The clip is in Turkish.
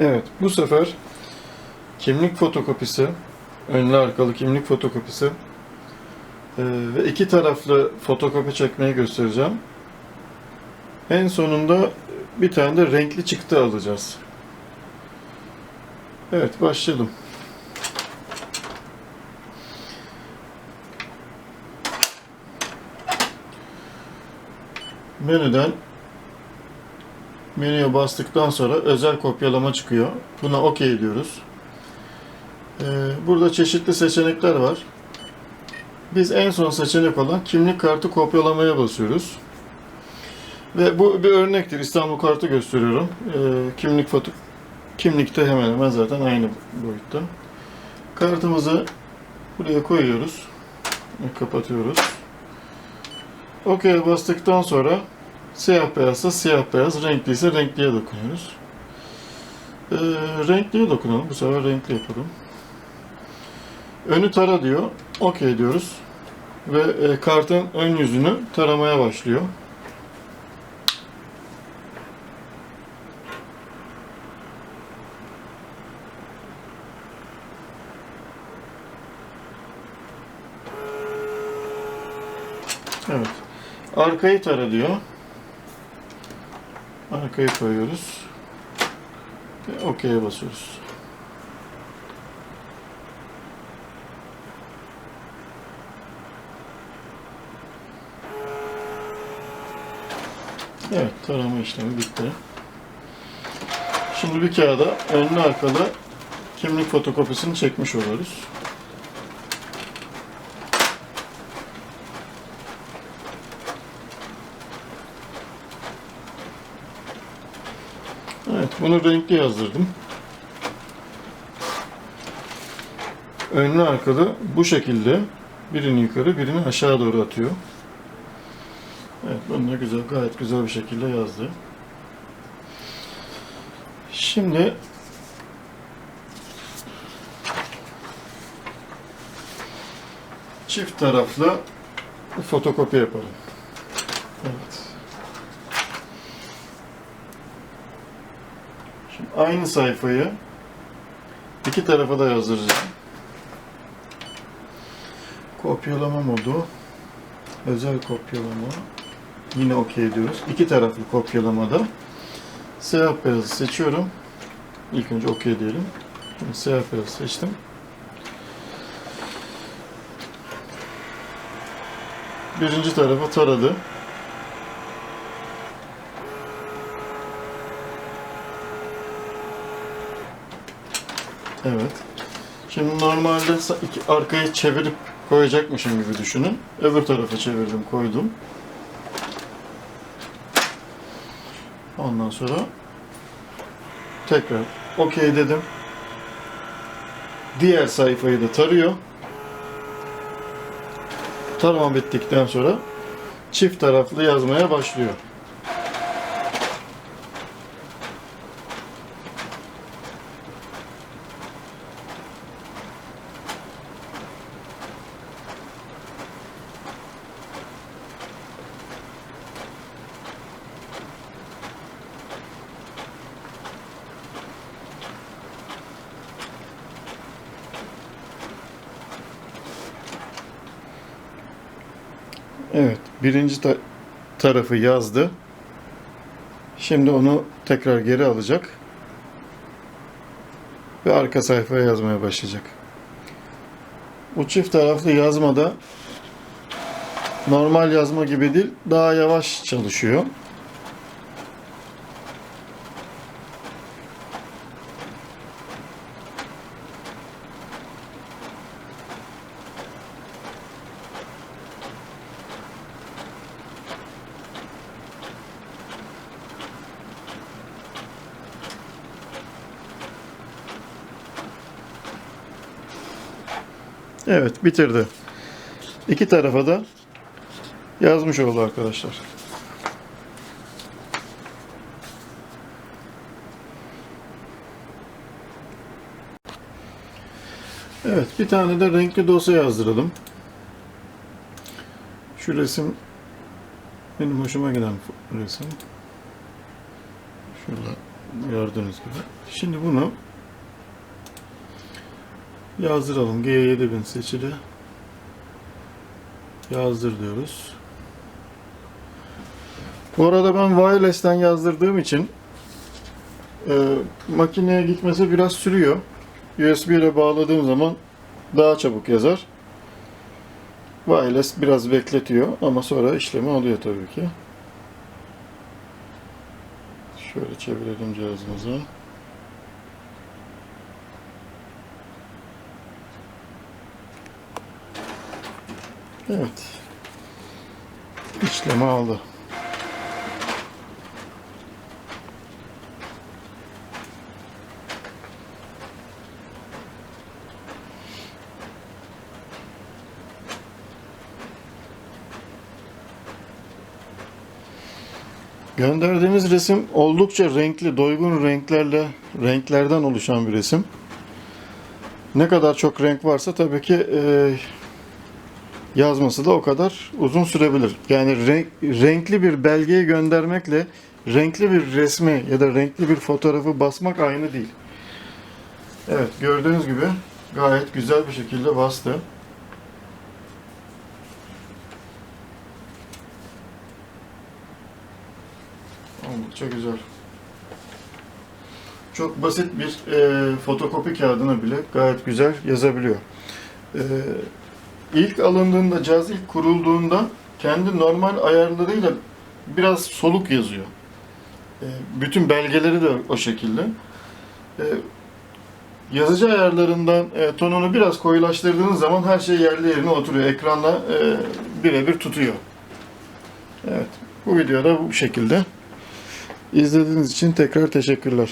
Evet, bu sefer kimlik fotokopisi, önlü arkalı kimlik fotokopisi e, ve iki taraflı fotokopi çekmeyi göstereceğim. En sonunda bir tane de renkli çıktı alacağız. Evet, başlayalım. Menüden menüye bastıktan sonra özel kopyalama çıkıyor. Buna OK diyoruz. Ee, burada çeşitli seçenekler var. Biz en son seçenek olan kimlik kartı kopyalamaya basıyoruz. Ve bu bir örnektir. İstanbul kartı gösteriyorum. Ee, kimlik foto kimlikte hemen hemen zaten aynı boyutta. Kartımızı buraya koyuyoruz. Kapatıyoruz. OK'ye bastıktan sonra siyah beyazsa siyah beyaz, renkli ise renkliye dokunuyoruz. Ee, renkliye dokunalım. Bu sefer renkli yapalım. Önü tara diyor. OK diyoruz. Ve e, kartın ön yüzünü taramaya başlıyor. Evet. Arkayı tara diyor. Arkayı koyuyoruz. Ve OK'ye basıyoruz. Evet, tarama işlemi bitti. Şimdi bir kağıda önlü arkalı kimlik fotokopisini çekmiş oluyoruz. Evet, bunu renkli yazdırdım. Önlü arkalı bu şekilde birini yukarı birini aşağı doğru atıyor. Evet, bunu da güzel, gayet güzel bir şekilde yazdı. Şimdi çift taraflı fotokopi yapalım. Evet. Aynı sayfayı iki tarafa da yazdıracağım. Kopyalama modu, özel kopyalama, yine OK diyoruz. İki taraflı kopyalamada siyah beyazı seçiyorum. İlk önce OK diyelim. Şimdi siyah beyazı seçtim. Birinci tarafı taradı. Evet. Şimdi normalde iki, arkayı çevirip koyacakmışım gibi düşünün. Öbür tarafa çevirdim, koydum. Ondan sonra tekrar OK dedim. Diğer sayfayı da tarıyor. Tarama bittikten sonra çift taraflı yazmaya başlıyor. Evet, birinci ta- tarafı yazdı. Şimdi onu tekrar geri alacak. Ve arka sayfaya yazmaya başlayacak. Bu çift taraflı yazmada normal yazma gibi değil, daha yavaş çalışıyor. Evet, bitirdi. İki tarafa da yazmış oldu arkadaşlar. Evet, bir tane de renkli dosya yazdıralım. Şu resim benim hoşuma giden resim. Şurada Gördüğünüz gibi. Şimdi bunu yazdıralım. G7000 seçili. Yazdır diyoruz. Bu arada ben wireless'ten yazdırdığım için e, makineye gitmesi biraz sürüyor. USB ile bağladığım zaman daha çabuk yazar. Wireless biraz bekletiyor ama sonra işlemi alıyor tabii ki. Şöyle çevirelim cihazımızı. Evet. İşlemi aldı. Gönderdiğimiz resim oldukça renkli, doygun renklerle, renklerden oluşan bir resim. Ne kadar çok renk varsa tabii ki e, yazması da o kadar uzun sürebilir. Yani renk, renkli bir belgeyi göndermekle renkli bir resmi ya da renkli bir fotoğrafı basmak aynı değil. Evet gördüğünüz gibi gayet güzel bir şekilde bastı. Oldukça güzel. Çok basit bir e, fotokopi kağıdına bile gayet güzel yazabiliyor. E, ilk alındığında, cihaz ilk kurulduğunda kendi normal ayarlarıyla biraz soluk yazıyor. E, bütün belgeleri de o şekilde. E, yazıcı ayarlarından e, tonunu biraz koyulaştırdığınız zaman her şey yerli yerine oturuyor. Ekranda e, birebir tutuyor. Evet, bu videoda bu şekilde. İzlediğiniz için tekrar teşekkürler.